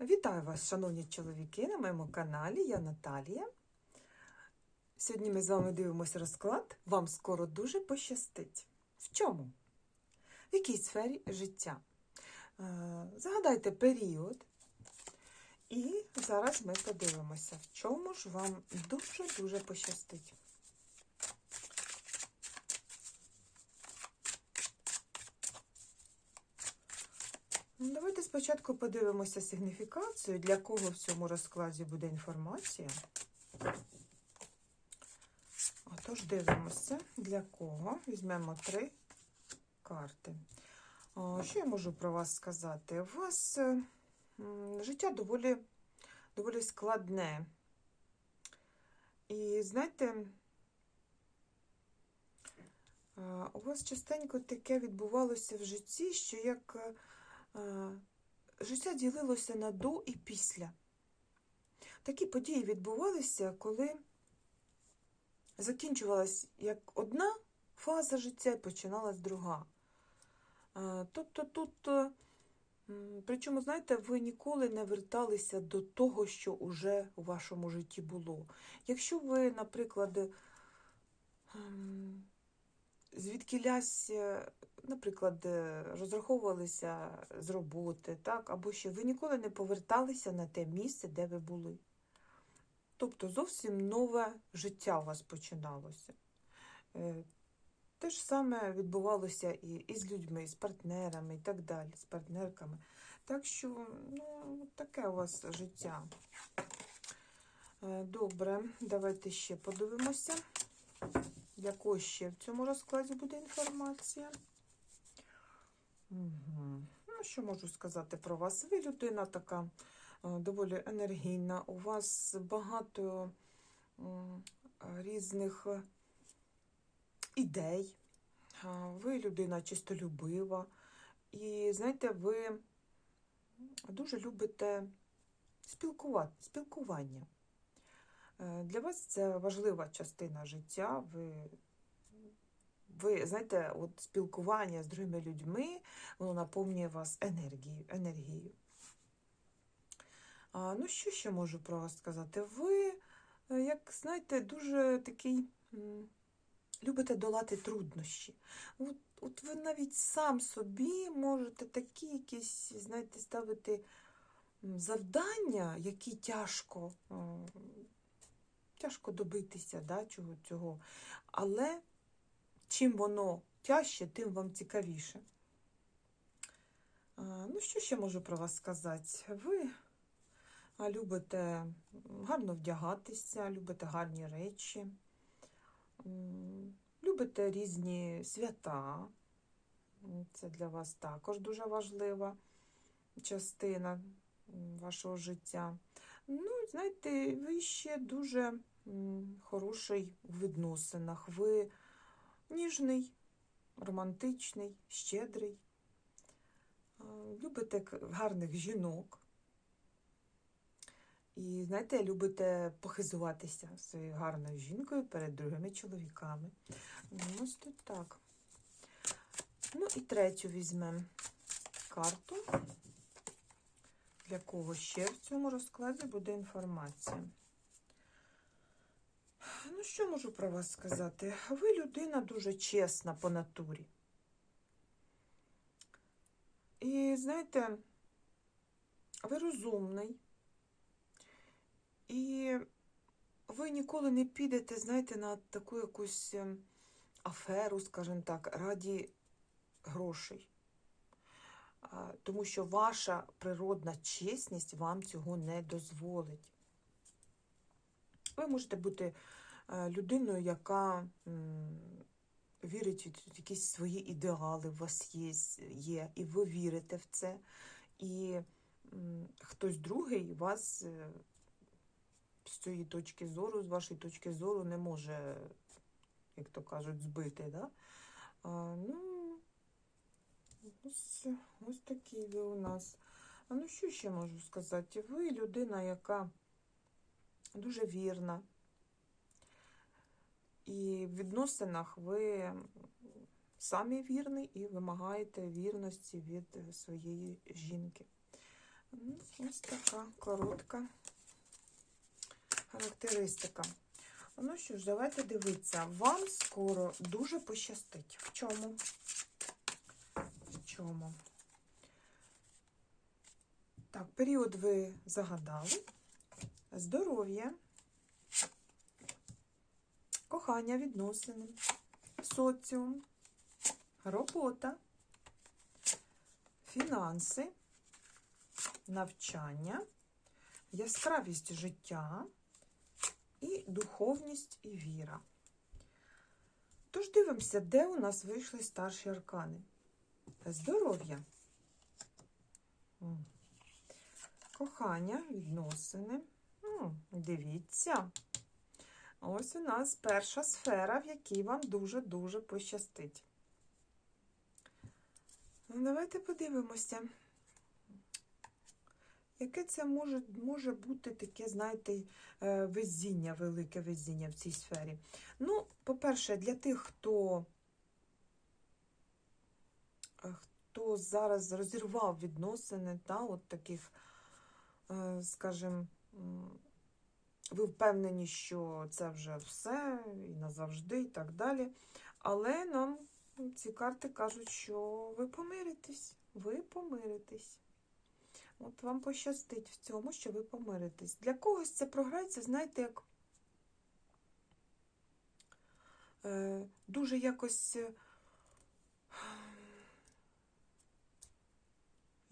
Вітаю вас, шановні чоловіки, на моєму каналі. Я Наталія. Сьогодні ми з вами дивимося розклад. Вам скоро дуже пощастить. В чому? В якій сфері життя? Е, Загадайте період. І зараз ми подивимося, в чому ж вам дуже-дуже пощастить. Давайте спочатку подивимося сигніфікацію, для кого в цьому розкладі буде інформація. Отож, дивимося, для кого. Візьмемо три карти. Що я можу про вас сказати? У вас життя доволі, доволі складне. І знаєте, у вас частенько таке відбувалося в житті, що як життя ділилося на до і після. Такі події відбувалися, коли закінчувалась як одна фаза життя і починалась друга. Тобто тут, е, причому, знаєте, ви ніколи не верталися до того, що уже у вашому житті було. Якщо ви, наприклад, ем, звідкілясь, е, наприклад, е, розраховувалися з роботи, так, або ще ви ніколи не поверталися на те місце, де ви були. Тобто зовсім нове життя у вас починалося. Е, Те ж саме відбувалося і, і з людьми, і з партнерами, і так далі, з партнерками. Так що, ну, таке у вас життя. Добре, давайте ще подивимося, якої ще в цьому розкладі буде інформація. Угу. Ну, що можу сказати про вас? Ви людина така е, доволі енергійна, у вас багато різних е, ідей. Ви людина чистолюбива. І знаєте, ви дуже любите спілкувати, спілкування. Е, Для вас це важлива частина життя. Ви, ви знаєте, от спілкування з другими людьми, воно наповнює вас енергією. енергією. А, ну, що ще можу про вас сказати? Ви, е, як знаєте, дуже такий любите долати труднощі. От, от ви навіть сам собі можете такі якісь, знаєте, ставити завдання, які тяжко, тяжко добитися да, чого, цього. Але чим воно тяжче, тим вам цікавіше. Ну, що ще можу про вас сказати? Ви любите гарно вдягатися, любите гарні речі, любите різні свята. Це для вас також дуже важлива частина вашого життя. Ну, знаєте, ви ще дуже хороший у відносинах. Ви ніжний, романтичний, щедрий. Любите гарних жінок. І, знаєте, любите похизуватися своєю гарною жінкою перед другими чоловіками. Ну, Ось тут так. Ну і третю візьмемо карту. Для кого ще в цьому розкладі буде інформація. Ну, що можу про вас сказати? Ви людина дуже чесна по натурі. І знаєте, ви розумний. І ви ніколи не підете, знаєте, на таку якусь ем, аферу, скажімо так, раді грошей. Тому що ваша природна чесність вам цього не дозволить. Ви можете бути е, людиною, яка вірить в якісь свої ідеали, у вас є, є, і ви вірите в це. І хтось другий вас е, з цієї точки зору, з вашої точки зору, не може, як то кажуть, збити. Да? Ну, ось, ось такі ви у нас. А ну що ще можу сказати? Ви людина, яка дуже вірна. І в відносинах ви самі вірний і вимагаєте вірності від своєї жінки. Ну, Ось така коротка характеристика. Ну що ж, давайте дивитися. Вам скоро дуже пощастить. В чому? Чому? Так, період ви загадали. Здоров'я, кохання, відносини, соціум, робота, фінанси, навчання, яскравість життя і духовність і віра. Тож дивимося, де у нас вийшли старші аркани. Здоров'я. Кохання, відносини. Дивіться. Ось у нас перша сфера, в якій вам дуже-дуже пощастить. Ну, давайте подивимося. Яке це може, може бути таке, знаєте, е, везіння, велике везіння в цій сфері? Ну, по-перше, для тих, хто, хто зараз розірвав відносини, та, от таких, е, скажімо, ви впевнені, що це вже все і назавжди, і так далі. Але нам ці карти кажуть, що ви помиритесь, ви помиритесь. От вам пощастить в цьому, що ви помиритесь. Для когось це програється, знаєте, як е, дуже якось,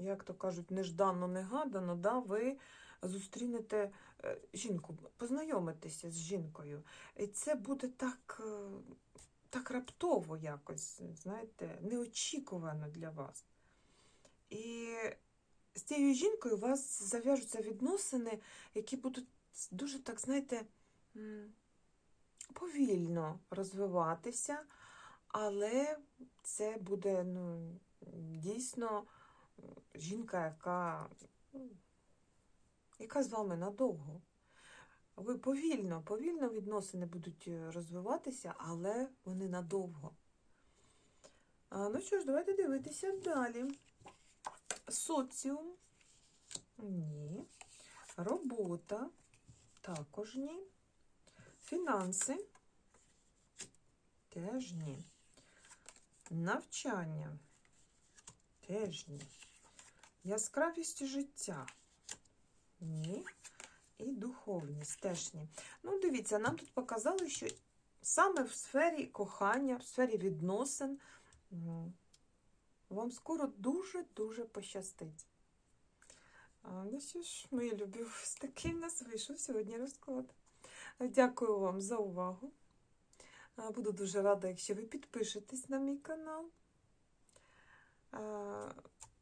як то кажуть, нежданно, негадано, да, ви зустрінете е, жінку, познайомитеся з жінкою. І це буде так, е, так раптово якось, знаєте, неочікувано для вас. І з цією жінкою у вас зав'яжуться відносини, які будуть дуже, так, знаєте, повільно розвиватися, але це буде ну, дійсно жінка, яка, ну, яка з вами надовго. Ви повільно, повільно відносини будуть е, розвиватися, але вони надовго. Ну що ж, давайте дивитися далі. Соціум. Ні. Робота. Також ні. Фінанси. Теж ні. Навчання. Теж ні. Яскравість життя. Ні. І духовність теж. Ну, дивіться, нам тут показали, що саме в сфері кохання, в сфері відносин. вам скоро дуже-дуже пощастить. Ну що ж, мої любі, ось такий в нас вийшов сьогодні розклад. Дякую вам за увагу. Буду дуже рада, якщо ви підпишетесь на мій канал.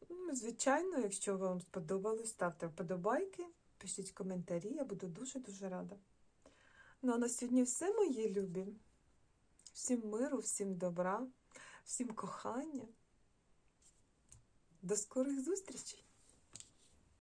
Ну, Звичайно, якщо вам сподобалось, ставте вподобайки, пишіть коментарі, я буду дуже-дуже рада. Ну а на сьогодні все, мої любі. Всім миру, всім добра, всім кохання. До скорих зустрічей!